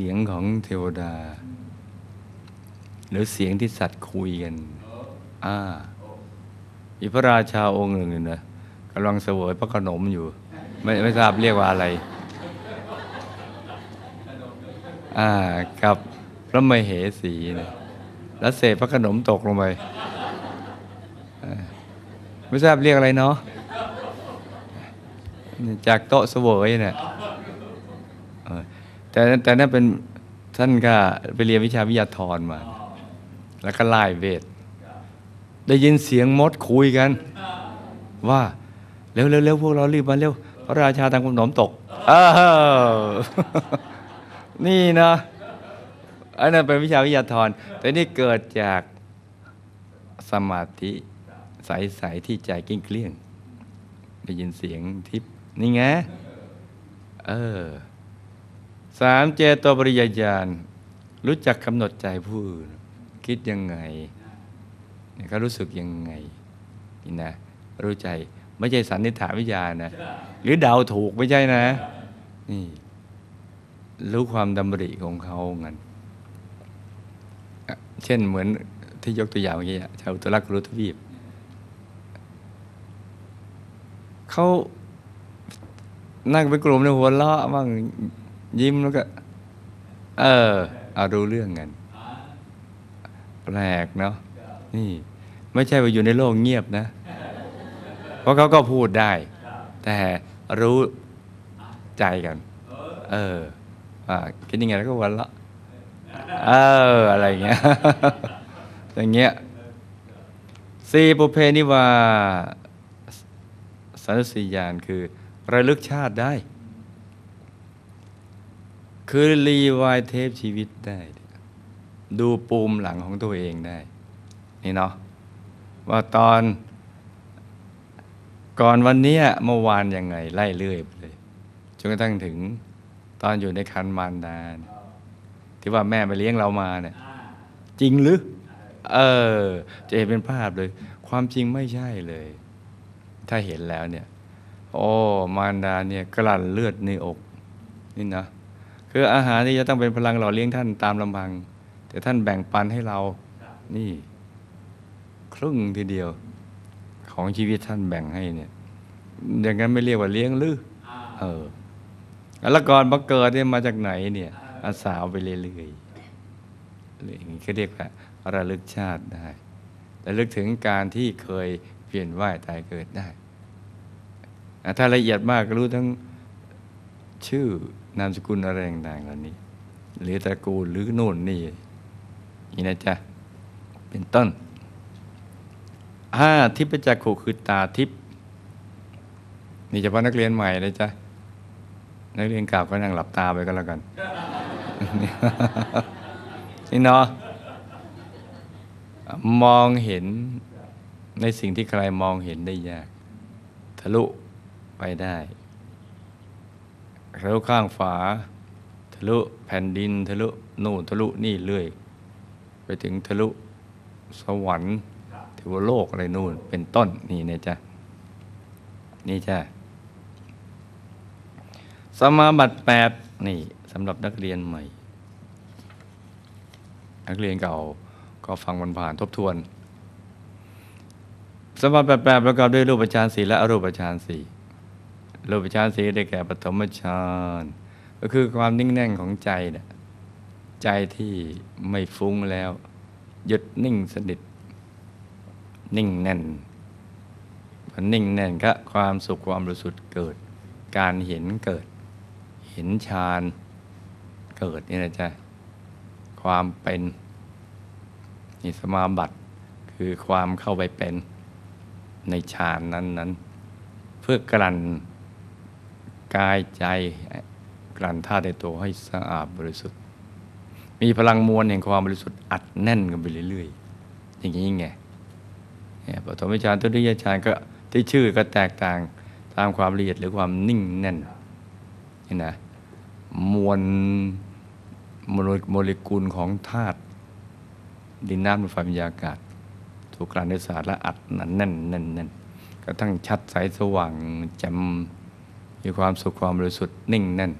สียงของเทวดา หรือเสียงที่สัตว์คุยกันอ่าอีพระราชาองค์หนึ่งนี่นะกำลังเสวยพระขนมอยู่ ไม่ไม่ทราบเรียกว่าอะไรอ่ากับพระมเหสีเนี่ยแล้วเศษพระขนมตกลงไปไม่ทราบเรียกอะไรเนาะจากโต๊ะเสวยเนี่ย แต่แต่นั่นเป็นท่านก็ไปเรียนวิชาวิทยาธรมา แล้วก็ไล่เวท ได้ยินเสียงมดคุยกัน ว่า เร็วเร็วเร็วพวกเรารีบมาเร็ว พระราชาทำขนมตก เออ นี่นะอันนั้นเป็นวิชาวิทยาธร แต่นี่เกิดจากสมาธิใสๆที่ใจกิ้งเกลี้ยง ได้ยินเสียงทิพนี่ไง เออ สามเจโตปริยญาณรู้จักกำหนดใจผู้อื่นคิดยังไงเขารู้สึกยังไงนี่นะ รู้ใจไม่ใช่สันนิษฐานวิทยาณนะ หรือเดาถูกไม่ใช่นะ นี่ รู้ความดำริของเขาเงันเช่นเหมือนที่ยกตัวอย่างเมื่อกี้อะชาวอุตรักรุทวีปเขานั่งเป็นกลุ่มในหัวเราะบ้าง ยิ้มแล้วก็ เออ เอารู้เรื่องกันแปลกเนาะนี่ ไม่ใช่ว่าอยู่ในโลกเงียบนะ เพราะเขาก็พูดได้ แต่รู้ใจกัน เอออ่าคิดยังไงแล้วก็วันละเออ อะไรเงี้ย อย่างเงี้ยสี่ปุเพนิวาสันสียานคือระลึกชาติได้ คือรีวายเทปชีวิตได้ ดูปูมหลังของตัวเองได้ นี่เนาะว่าตอน ก่อนวันนี้เมื่อวานยังไง ไล่เรื่อยไปเลยจนกระทั่งถึงตอนอยู่ในคันมารดาที่ว่าแม่ไปเลี้ยงเรามาเนี่ย จริงหรือ เออ จะเห็นเป็นภาพเลย ความจริงไม่ใช่เลย ถ้าเห็นแล้วเนี่ย โอ้มารดาเนี่ยกลั่นเลือดในอก นี่นะ คืออาหารที่จะต้องเป็นพลังหล่อเลี้ยงท่านตามลำพัง แต่ท่านแบ่งปันให้เรานี่ ครึ่งทีเดียว ของชีวิตท่านแบ่งให้เนี่ย อย่างนั้นไม่เรียกว่าเลี้ยงหรือเออแล้วก่อนมาเกิดเนี่ยมาจากไหนเนี่ย อาสาวไปเรื่อยๆเลยอย่างนี้เขาเรียกว่าระลึกชาติได้ระลึกถึงการที่เคยเปลี่ยนว่ายตายเกิดได้อะถ้าละเอียดมากก็รู้ทั้งชื่อ นามสกุลอะไรต่างๆเหล่านี้ หรือตระกูลหรือโน่นนี่นี่นะจ๊ะ เป็นต้นห้าทิพจักขุคือตาทิพนี่เฉพาะนักเรียนใหม่เลยจ้ะนักเรียนเก่าก็นั่งหลับตาไปก็แล้วกัน นี่เนาะมองเห็นในสิ่งที่ใครมองเห็นได้ยาก ทะลุไปได้ ทะลุข้างฝา ทะลุแผ่นดิน ทะลุนู่นทะลุนี่เรื่อย ไปถึงทะลุสวรรค์เทวโลกอะไรนู่นเป็นต้นนี่นะจ๊ะนี่จ้ะสมาบัติแปดนี่สำหรับนักเรียนใหม่ นักเรียนเก่าก็ฟังมันผ่านทบทวน สมาบัติแปดประกอบด้วยรูปฌานสี่และอรูปฌานสี่ รูปฌานสีได้แก่ปฐมฌานก็คือความนิ่งแน่งของใจเนี่ยใจที่ไม่ฟุ้งแล้ว หยุดนิ่งสนิท นิ่งแน่นพอนิ่งแน่นก็ความสุขความบริสุทธิ์เกิด การเห็นเกิด เห็นฌานเกิดนี่นะจ๊ะความเป็นนี่สมาบัติคือความเข้าไปเป็นในฌานนั้นนั้น เพื่อกลั่น กายใจกลั่นธาตุในตัวให้สะอาดบริสุทธิ์ มีพลังมวลแห่งความบริสุทธิ์อัดแน่นกันไปเรื่อยๆ อย่างนี้ไงเนี่ยปฐมฌานทุติยฌานก็ที่ชื่อก็แตกต่างตามความละเอียดหรือความนิ่งแน่นนี่นะมวลโมเลกุลของธาตุดินน้ำลมไฟวิญญาอากาศ ถูกกลั่นด้วยสารและอัดหนั้นแน่นแน่นแน่นกระทั่งชัดใสสว่างแจ่ม มีความสุขความบริสุทธิ์นิ่งแน่น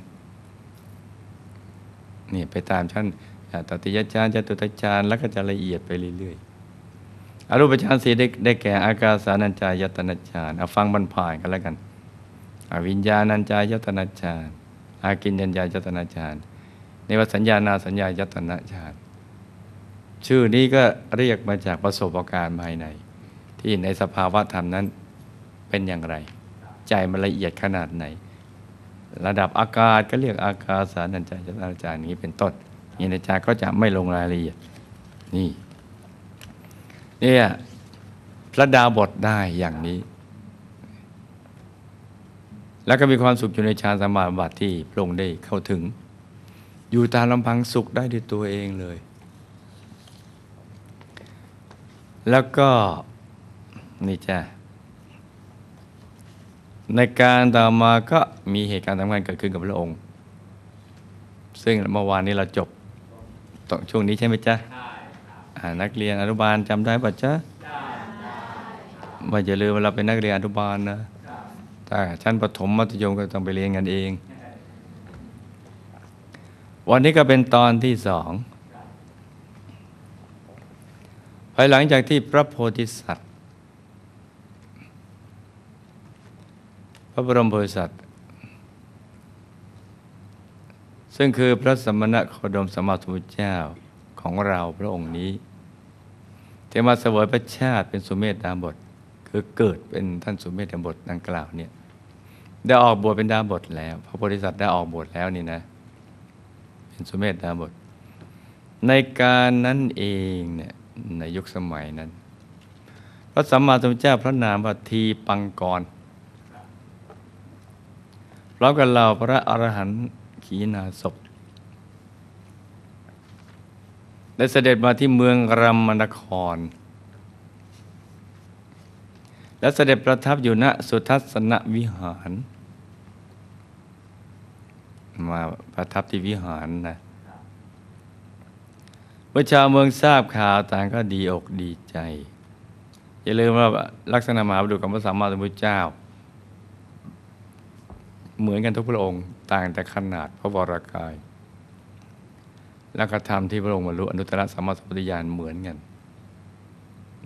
นี่ไปตามชั้นตติยฌานจตุตฌานแล้วก็จะละเอียดไปเรื่อยๆอรูปฌานสีได้ได้แก่อากาสานัญจายตนะฌานเอาฟังบรรพายกันแล้วกันอวิญญาณัญจายตนะฌานอากินยัญญายตนะฌานในวสัญญาณาสัญญายตนะฌานชื่อนี้ก็เรียกมาจากประสบการณ์ภายใน ที่ในสภาวะธรรมนั้นเป็นอย่างไร ใจมันละเอียดขนาดไหน ระดับอากาศก็เรียกอากาศสานัญจายตนะฌานนี้เป็นต้นนี่อาจารย์ก็จะไม่ลงรายละเอียดนี่เนี่ยพระดาวบทได้อย่างนี้ แล้วก็มีความสุขอยู่ในฌานสมาบัติที่พระองค์ได้เข้าถึง อยู่ตามลำพังสุขได้ด้วยตัวเองเลย แล้วก็นี่จ้ะ ในการต่อมาก็มีเหตุการณ์สำคัญเกิดขึ้นกับพระองค์ ซึ่งเมื่อวานนี้เราจบตอนช่วงนี้ใช่ไหมจ๊ะนักเรียนอนุบาลจำได้ป่ะจ๊ะว่าอย่าลืมเวลาเป็นนักเรียนอนุบาลนะแต่ชั้นประถมมัธยมก็ต้องไปเรียนกันเอง วันนี้ก็เป็นตอนที่สองภายหลังจากที่พระโพธิสัตว์ พ ระบรมโพธิสัตว์ ซึ่งคือพระสมณะโคดมสมมาสมุทเจ้าของเราพระองค์นี้ที่มาเสวยพระชาติเป็นสุเมธดาบท คือเกิดเป็นท่านสุเมธดาบทดังกล่าวเนี่ยได้ออกบวชเป็นดาบทแล้ว พระโพธิสัตว์ได้ออกบวชแล้วนี่นะ เป็นสุเมธดาบท ในการนั้นเองเนี่ยในยุคสมัยนั้น พระสัมมาสัมพุทธเจ้าพระนามว่าทีปังกร พร้อมกับเราพระอรหันต์ขีณาศพได้เสด็จมาที่เมืองรัมมนคร และเสด็จประทับอยู่ณสุทัศนวิหาร มาประทับที่วิหารนะเมื่อชาวเมืองทราบข่าวต่างก็ดีอกดีใจ อย่าลืมว่าลักษณะมหาบุรุษของพระสัมมาสัมพุทธเจ้า เหมือนกันทุกพระองค์ ต่างแต่ขนาดพระวรากาย แล้วก็ทำที่พระองค์บรรลุอนุตตรสัมมาสัมพุทธญาณเหมือนกัน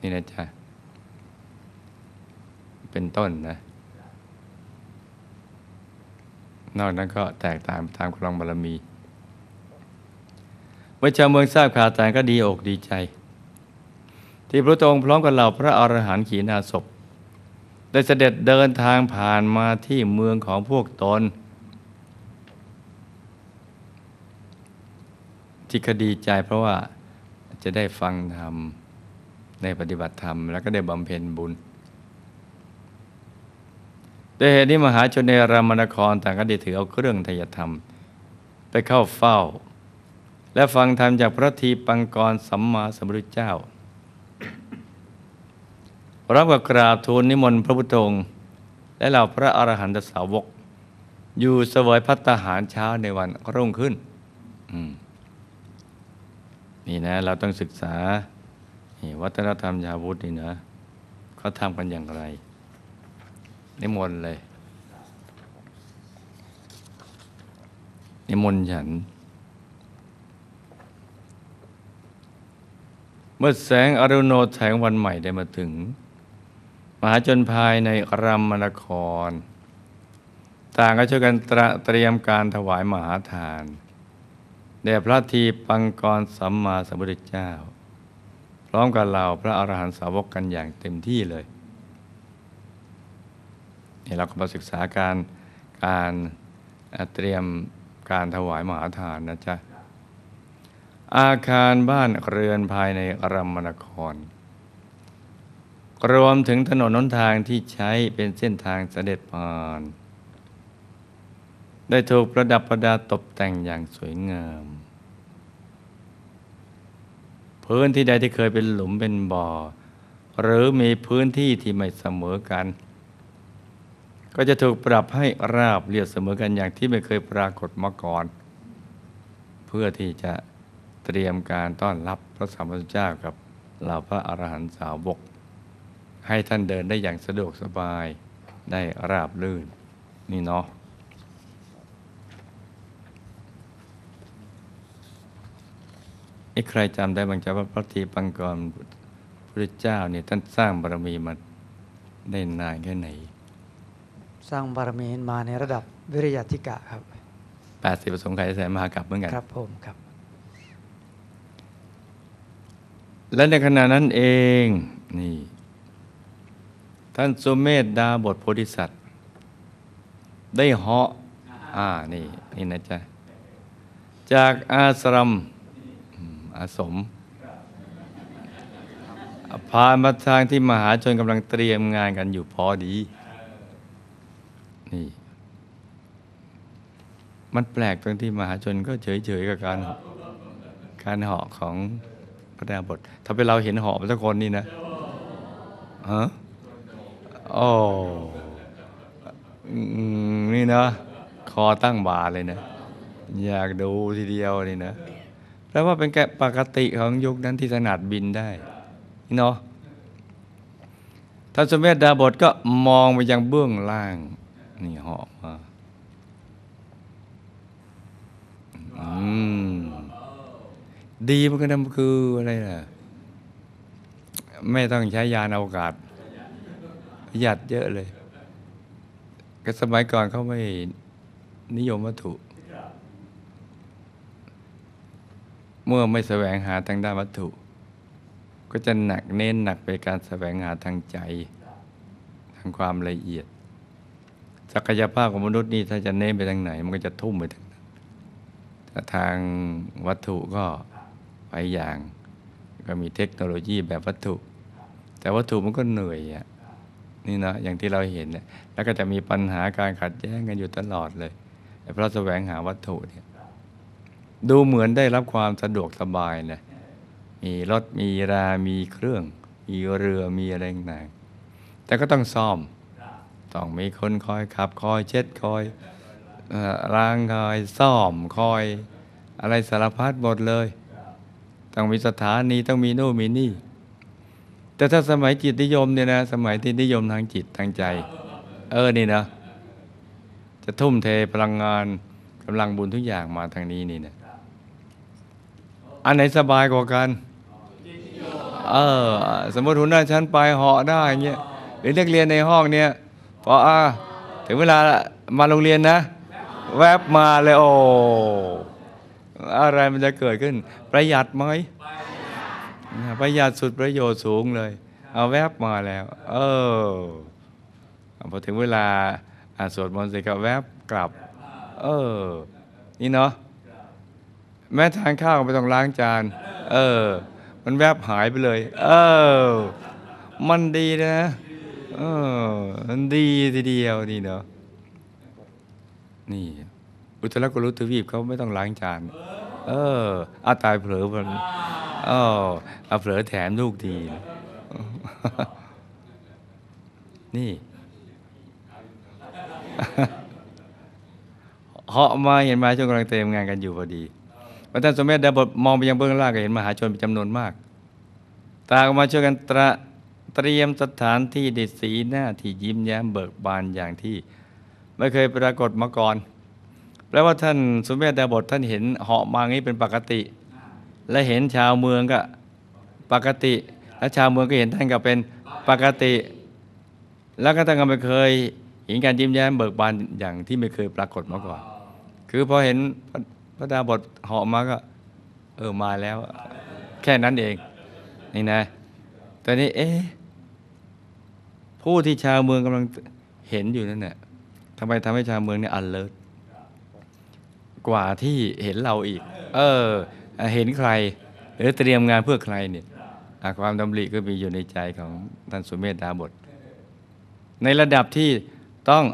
นี่นะจ๊ะ เป็นต้นนะ นอกนั้นก็แตกต่างตามกำลังบารมีเมื่อชาวเมืองทราบข่าวต่างก็ดีอกดีใจ ที่พระองค์พร้อมกับเหล่าพระอรหันต์ขีณาศพ ได้เสด็จเดินทางผ่านมาที่เมืองของพวกตนที่คดีใจเพราะว่าจะได้ฟังธรรมในปฏิบัติธรรม แล้วก็ได้บำเพ็ญบุญด้วยเหตุนี้มหาชนในรามนครต่างก็ได้ถือเอาเครื่องทยธรรม ไปเข้าเฝ้า และฟังธรรมจากพระทีปังกรสัมมาสัมพุทธเจ้า พรับกับกราบทูลนิมนต์พระพุทธองค์และเหล่าพระอรหันตสาวก อยู่เสวยพัตตาหารเช้าในวันรุ่งขึ้นนี่นะ เราต้องศึกษาวัฒนธรรมยาวุธนี่นะเขาทำกันอย่างไร นิมนต์เลย นิมนต์ฉัน เมื่อแสงอรุณโนแสงวันใหม่ได้มาถึง มหาชนภายในรัมมนคร ต่างก็ช่วยกันเตรียมการถวายมหาทานแด่พระทีปังกรสัมมาสัมพุทธเจ้า พร้อมกับเราพระอรหันตสาวกกันอย่างเต็มที่เลยนี่เราก็มาศึกษาการการเตรียมการถวายมหาทานนะจ๊ะอาคารบ้านเรือนภายในรัมมนคร รวมถึงถนนน้นทางที่ใช้เป็นเส้นทางเสด็จผ่าน ได้ถูกประดับประดาตกแต่งอย่างสวยงาม พื้นที่ใดที่เคยเป็นหลุมเป็นบ่อ หรือมีพื้นที่ที่ไม่เสมอกัน ก็จะถูกปรับให้ราบเรียบเสมอกันอย่างที่ไม่เคยปรากฏมาก่อน เพื่อที่จะเตรียมการต้อนรับพระสัมมาสัมพุทธเจ้ากับเหล่าพระอรหันตสาวก ให้ท่านเดินได้อย่างสะดวกสบายได้ราบลื่น นี่เนาะไอ้ใครจำได้บางจาว่าพระทีปังกรพระเจ้าเนี่ยท่านสร้างบารมีมาได้นานแค่ไหน สร้างบารมีมาในระดับวิริยะธิกะครับแปดสิบประสงค์ไขยแสนมหากรัปเหมือนกันครับผมครับ และในขณะนั้นเองนี่ ท่านสุเมธดาบทโพธิสัตว์ ได้เหาะอ่านี่นี่นะจ๊ะ จากอาสรัมอาสมผ่ามาทางที่มหาชนกำลังเตรียมงานกันอยู่พอดี นี่ มันแปลกตรงที่มหาชนก็เฉยๆกับการ การเหาะของพระดาบท ถ้าเป็นเราเห็นเหาะไปสักคนนี่นะฮะ อ้นี่นะคอตั้งบาเลยนะ อยากดูทีเดียวนี่นะแปลว่าเป็นแกปกติของยุคนั้นที่ถนัดบินได้นี่เนาะท่านสมเด็จดาบทก็มองไปยังเบื้องล่าง นี่เหาะมาอืมดีมันก็นำคืออะไรล่ะ ไม่ต้องใช้ยานอวกาศ ประหยัดเยอะเลย ก็สมัยก่อนเขาไม่นิยมวัตถุ เมื่อไม่แสวงหาทางด้านวัตถุ ก็จะหนักเน้นหนักไปการแสวงหาทางใจ ทางความละเอียดศักยภาพของมนุษย์นี่ถ้าจะเน้นไปทางไหน มันก็จะทุ่มไปทางนั้นแต่ทางวัตถุก็ไปอย่าง ก็มีเทคโนโลยีแบบวัตถุ แต่วัตถุมันก็เหนื่อยอะ นี่นะอย่างที่เราเห็นเนี่ยแล้วก็จะมีปัญหาการขัดแย้งกันอยู่ตลอดเลย เพราะแสวงหาวัตถุเนี่ยดูเหมือนได้รับความสะดวกสบายนะมีรถมีรา มีเครื่อง มีเรือมีอะไรต่างแต่ก็ต้องซ่อมต้องมีคนคอยขับคอยเช็ดคอยล้างคอยซ่อมคอย อะไรสารพัดหมดเลย ต้องมีสถานีต้องมีโน่นมีนี่ แต่ถ้าสมัยจิตนิยมเนี่ยนะสมัยที่นิยมทางจิตทางใจ เออนี่นะจะทุ่มเทพลังงานกำลังบุญทุกอย่างมาทางนี้นี่นะอันไหนสบายกว่ากันเออสมมติหัวหน้าชั้นไปเหาะได้เงี้ยหรือนักเรียนในห้องเนี่ยพออะถึงเวลามาโรงเรียนนะ แวบมาเลยโอ้อะไรมันจะเกิดขึ้น ประหยัดไหม ประหยัดสุดประโยชน์สูงเลย เอาแวบมาแล้ว เออพอถึงเวลาอะสวดมนต์เสร็จก็แวบกลับ เออ นี่เนาะแม้ทานข้าวก็ไม่ต้องล้างจาน เออ มันแวบหายไปเลย เออ มันดีนะเออมันดีทีเดียวนี่เนาะนี่ อุตรกุลุทวีปเขาไม่ต้องล้างจาน เอออาตายเผลอมันเออเอาเผลอแถมลูกดี นี่เหาะมาเห็นมาชนกำลังเตรียมงานกันอยู่พอดีพระท่านสมเด็จดาบทมองไปยังเบื้องล่างก็เห็นมหาชนเป็นจำนวนมากตาออกมาช่วยกันตระเตรียมสถานที่ไดิสีหน้าที่ยิ้มแย้มเบิกบานอย่างที่ ไม่เคยปรากฏมาก่อนแปลว่าท่านสมเด็จดาบทท่านเห็นเหาะมางี้เป็นปกติ และเห็นชาวเมืองก็ปกติ และชาวเมืองก็เห็นท่านก็เป็นปกติ แล้วก็ท่านก็ไม่เคยเห็นการยิ้มแย้มเบิกบานอย่างที่ไม่เคยปรากฏมาก่อน คือพอเห็นพระพระดาบทเหาะมาก็ เออมาแล้ว แค่นั้นเองนี่นะแต่นี่เอ๊ะผู้ที่ชาวเมืองกำลังเห็นอยู่นั่นเนี่ยทำไมทำให้ชาวเมืองเนี่ยอันเลิศกว่าที่เห็นเราอีก เออ เห็นใคร หรือเตรียมงานเพื่อใครเนี่ยความดำริก็มีอยู่ในใจของท่านสุเมธดาบท ในระดับที่ต้อง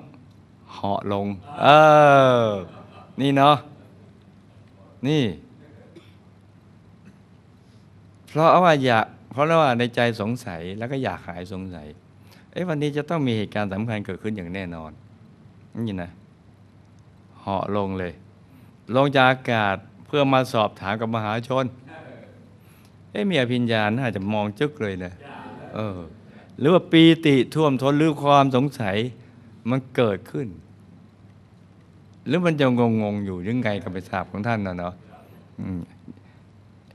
เหาะลง เออ นี่เนาะนี่ เพราะว่าอยาก เพราะว่าในใจสงสัยแล้วก็อยากหายสงสัย เอ้วันนี้จะต้องมีเหตุการณ์สำคัญเกิดขึ้นอย่างแน่นอน นี่นะเหาะลงเลย ลงจากอากาศ เพื่อมาสอบถามกับมหาชนเอ้มีอภิญญาน่าจะมองจึกเลยนะเออ หรือว่าปีติท่วมท้นหรือความสงสัยมันเกิดขึ้น หรือมันจะงงงๆอยู่ยังไงกับไปทราบของท่านนะเนาะ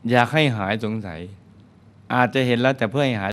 อยากให้หายสงสัย อาจจะเห็นแล้วแต่เพื่อให้หาย